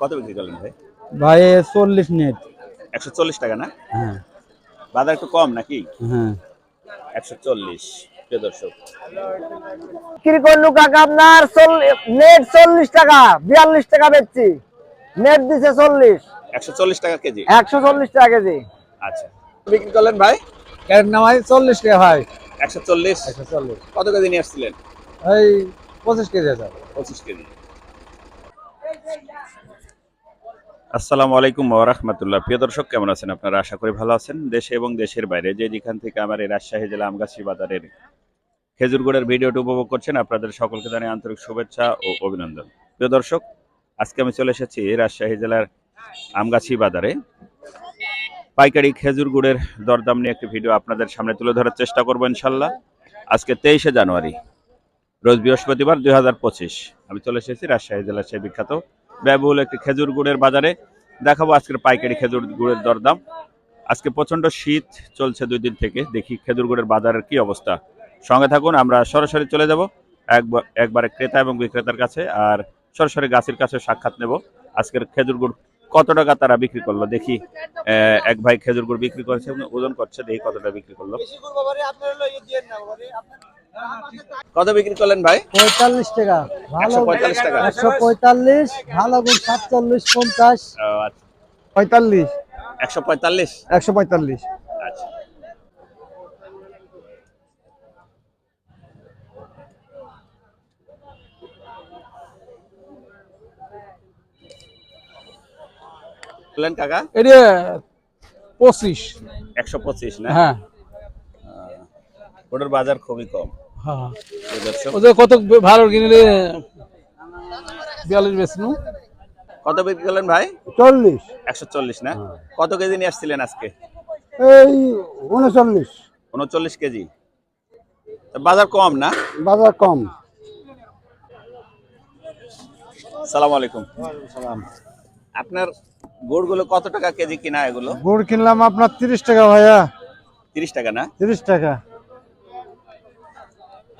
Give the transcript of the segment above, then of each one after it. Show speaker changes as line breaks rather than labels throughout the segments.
কত বিক্রি করলেন ভাই?
ভাই চল্লিশ নেট
একশো চল্লিশ টাকা না?
হ্যাঁ।
বাজার একটু কম নাকি?
হ্যাঁ।
একশো চল্লিশ প্রিয় দর্শক।
বিক্রি করলু কাকা আপনার নেট চল্লিশ টাকা বিয়াল্লিশ টাকা বেচছি। নেট দিছে চল্লিশ।
একশো চল্লিশ টাকা কেজি?
একশো চল্লিশ টাকা কেজি।
আচ্ছা। বিক্রি করলেন ভাই?
ক্যারেট নামাই চল্লিশ টাকা ভাই।
একশো চল্লিশ?
একশো চল্লিশ।
কত কেজি নিয়ে আসছিলেন?
এই পঁচিশ কেজি আছে।
পঁচিশ কেজি। আসসালামু আলাইকুম রহমতুল্লাহ। প্রিয় দর্শক, কেমন আছেন আপনারা? আশা করি ভালো আছেন। দেশে এবং দেশের বাইরে যে যেখান থেকে আমার এই রাজশাহী জেলা আমগাছি বাজারের খেজুরগুড়ের ভিডিওটি উপভোগ করছেন, আপনাদের সকলকে জানাই আন্তরিক শুভেচ্ছা ও অভিনন্দন। প্রিয় দর্শক, আজকে আমি চলে এসেছি রাজশাহী জেলার আমগাছি বাজারে। পাইকারি খেজুর গুড়ের দরদাম নিয়ে একটি ভিডিও আপনাদের সামনে তুলে ধরার চেষ্টা করব ইনশাল্লাহ আজকে তেইশে জানুয়ারি, রোজ বৃহস্পতিবার দুই হাজার পঁচিশ। আমি চলে এসেছি রাজশাহী জেলার সেই বিখ্যাত ব্যয়বহুল একটি খেজুর গুড়ের বাজারে। দেখাবো আজকের পাইকারি খেজুর গুড়ের দরদাম। আজকে প্রচণ্ড শীত চলছে দুই দিন থেকে। দেখি খেজুর গুড়ের বাজারের কি অবস্থা। সঙ্গে থাকুন, আমরা সরাসরি চলে যাব একবার একবারে ক্রেতা এবং বিক্রেতার কাছে, আর সরাসরি গাছের কাছে সাক্ষাৎ নেব। আজকের খেজুর গুড় কত টাকা তারা বিক্রি করল? দেখি এক ভাই খেজুর গুড় বিক্রি করেছে ওজন করছে, দেখি কতটা বিক্রি করল। কত বিক্রি করলেন ভাই?
পঁয়তাল্লিশ টাকা।
একশো পঁয়তাল্লিশ টাকা।
একশো পঁয়তাল্লিশ ভালো গুণ সাতচল্লিশ পঞ্চাশ।
আচ্ছা।
পঁয়তাল্লিশ।
একশো পঁয়তাল্লিশ?
একশো পঁয়তাল্লিশ।
আচ্ছা। কাকা।
এটা পঁচিশ।
একশো পঁচিশ না?
হ্যাঁ।
ওটার বাজার খুবই কম।
হ্যাঁ। ওদের কত ভালো কিনলে? বিয়াল্লিশ বেচনু
কত বিক্রি করলেন ভাই?
চল্লিশ।
একশো চল্লিশ না? কত কেজি নিয়ে আসছিলেন আজকে?
এই উনচল্লিশ।
উনচল্লিশ কেজি। তা বাজার কম না?
বাজার কম।
সালাম আলাইকুম। আপনার গুড়গুলো কত টাকা কেজি কিনা এগুলো?
গুড় কিনলাম আপনার তিরিশ টাকা ভাইয়া।
তিরিশ টাকা না?
তিরিশ টাকা।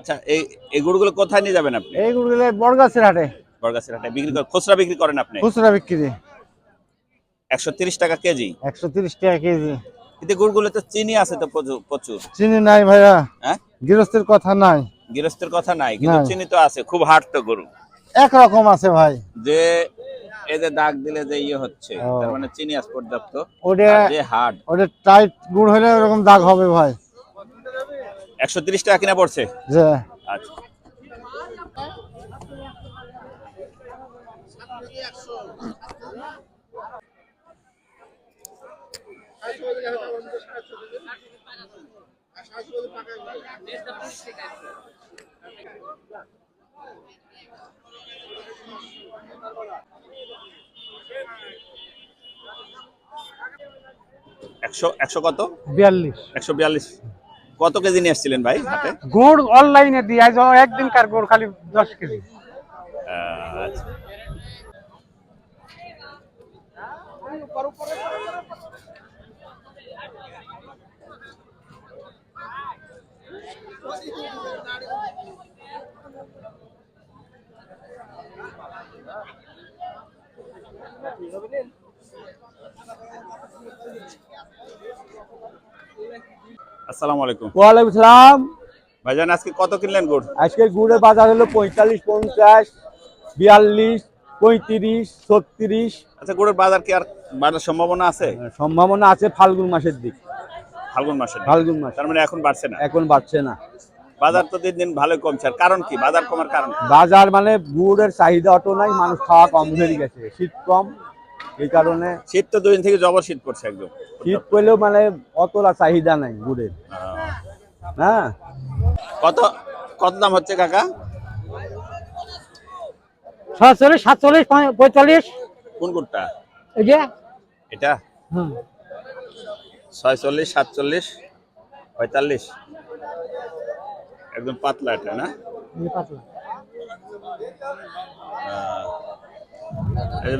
আচ্ছা এই এই গুড়গুলো কোথায় নিয়ে যাবেন আপনি?
এই গুড় গেলে বড়গাছের হাটে।
বরগাছের হাটে। বিক্রি করেন খুচরা বিক্রি করেন আপনি?
খুচরা বিক্রি।
একশো তিরিশ টাকা কেজি?
একশো তিরিশ টাকা কেজি।
কিন্তু গুড়গুলো তো চিনি আছে তো প্রচুর প্রচুর?
চিনি নাই ভাইয়া।
হ্যাঁ?
গৃহস্থের কথা নাই।
গৃহস্থের কথা নাই কিন্তু। চিনি তো আছে খুব হার্ড তো গরু।
একরকম আছে ভাই।
যে এই যে দাগ দিলে যে ইয়ে হচ্ছে
ও।
তার মানে চিনি আছে পর্যাপ্ত।
ওটা
আর যে হার্ড
ওটা টাইট গুড় হলে ওরকম দাগ হবে ভাই।
একশো তিরিশ টাকা কিনা পড়ছে?
যে
আচ্ছা। একশো একশো কত?
বিয়াল্লিশ।
একশো বিয়াল্লিশ। কত কেজি নিয়ে আসছিলেন ভাই হাতে
গুড় অনলাইনে দিই আজ একদিন কার গুড় খালি দশ কেজি
আহ, আচ্ছা। আসসালামু আলাইকুম।
ওয়ালাইকুম সালাম।
ভাইজান আজকে কত কিনলেন গুড়?
আজকে গুড়ের বাজার হলো পঁয়তাল্লিশ পঞ্চাশ বিয়াল্লিশ পঁয়ত্রিশ ছত্রিশ।
আচ্ছা গুড়ের বাজার কি আর বাড়ার সম্ভাবনা আছে?
সম্ভাবনা আছে ফাল্গুন মাসের দিক।
ফাল্গুন মাসে
ফাল্গুন মাস।
তার মানে এখন বাড়ছে না?
এখন বাড়ছে না।
বাজার তো দিন দিন ভালোই কমছে। আর কারণ কি? বাজার কমার কারণ
বাজার মানে গুড়ের চাহিদা অত নাই মানুষ খাওয়া কম হয়ে গেছে। শীত কম। এই কারণে
শীত তো দুদিন থেকে জবর শীত পড়ছে একদম।
শীত পড়লেও মানে অতটা চাহিদা নাই গুড়ের হ্যাঁ?
কত কত দাম হচ্ছে কাকা?
সাতচল্লিশ সাতচল্লিশ পঁয়তাল্লিশ।
কোন গুড়টা
এই যে।
এটা?
হুম।
ছয়চল্লিশ সাতচল্লিশ পঁয়তাল্লিশ। একদম পাতলা এটা না? যে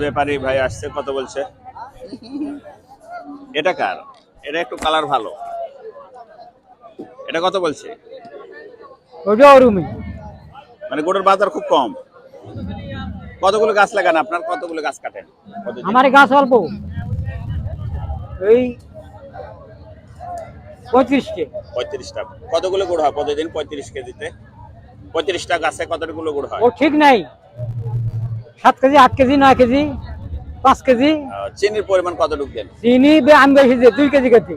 ব্যাপারী ভাই আসছে কত বলছে। এটা কার? এটা একটু কালার ভালো। এটা কত বলছে? মানে গোড়ের বাজার খুব কম। কতগুলো গাছ লাগান আপনার? কতগুলো গাছ কাটেন?
আমার গাছ অল্প। এই পঁয়ত্রিশটি।
পঁয়ত্রিশটা। কতগুলো গুড় হয় প্রতিদিন পঁয়ত্রিশ কেজিতে? পঁয়ত্রিশটা গাছে কতগুলো গুড় হয়?
ও ঠিক নাই। সাত কেজি আট কেজি নয় কেজি পাঁচ কেজি।
চিনির পরিমাণ কতটুকু দেন?
চিনি আমি বেশি দিই, দুই কেজি কেজি।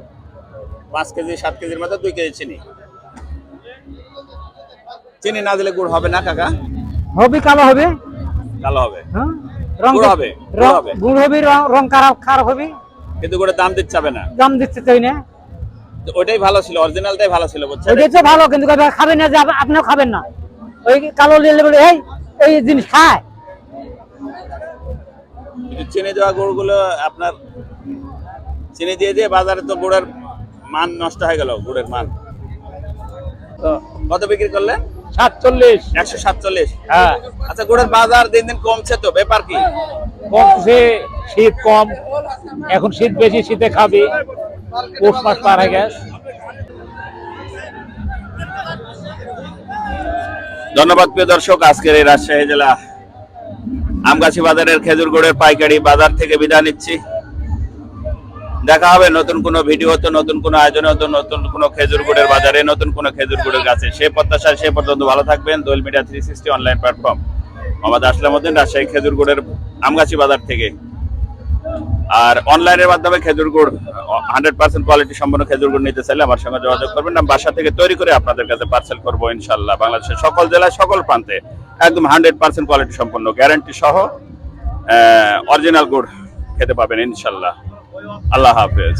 পাঁচ কেজি সাত কেজির মতো দুই কেজি চিনি। চিনি না দিলে গুড় হবে না কাকা?
হবে কালো হবে।
কালো হবে।
হ্যাঁ? রং
হবে, গুড় হবে।
রং- খারাপ খারাপ হবে।
কিন্তু গুড়ের দাম দিতে চাবে না।
দাম দিচ্ছে তাই না
ওইটাই ভালো ছিল অরিজিনালটাই ভালো ছিল বুঝছেন?
ওইটাই তো ভালো কিন্তু খাবেন না যে আপনিও খাবেন না। ওই কালো লিলে বলে এই এই জিনিস খায়
চিনি দেওয়া গুড়গুলো আপনার চিনি দিয়ে দিয়ে বাজারে তো গুড়ের মান নষ্ট হয়ে গেল গুড়ের মান। কত বিক্রি করলেন?
সাতচল্লিশ।
একশো সাতচল্লিশ।
হ্যাঁ।
আচ্ছা গুড়ের বাজার দিন দিন কমছে তো ব্যাপার কি?
কমছে শীত কম। এখন শীত বেশি শীতে খাবি। পৌষ মাস পার হয়ে গেছে।
ধন্যবাদ প্রিয় দর্শক আজকের এই রাজশাহী জেলা আমগাছি বাজারের খেজুর গুড়ের পাইকারি বাজার থেকে বিদায় নিচ্ছি। দেখা হবে নতুন কোনো ভিডিওতে, নতুন কোনো আয়োজনে নতুন নতুন কোনো খেজুর গুড়ের বাজারে, নতুন কোনো খেজুর গুড়ের গাছে। সে প্রত্যাশায় সে পর্যন্ত ভালো থাকবেন। Dol media three sixty online platform Mohammad Aslam Uddin, Rajshahi খেজুর গুড়ের আমগাছি বাজার থেকে। আর অনলাইনের মাধ্যমে খেজুর গুড় হান্ড্রেড পার্সেন্ট কোয়ালিটি সম্পন্ন খেজুর গুড় নিতে চাইলে আমার সঙ্গে যোগাযোগ করবেন। বাসা থেকে তৈরি করে আপনাদের কাছে পার্সেল করব ইনশাল্লাহ। বাংলাদেশের সকল জেলায়, সকল প্রান্তে একদম হান্ড্রেড পার্সেন্ট কোয়ালিটি সম্পন্ন গ্যারান্টি সহ অরিজিনাল গুড় খেতে পাবেন ইনশাল্লাহ। আল্লাহ হাফেজ।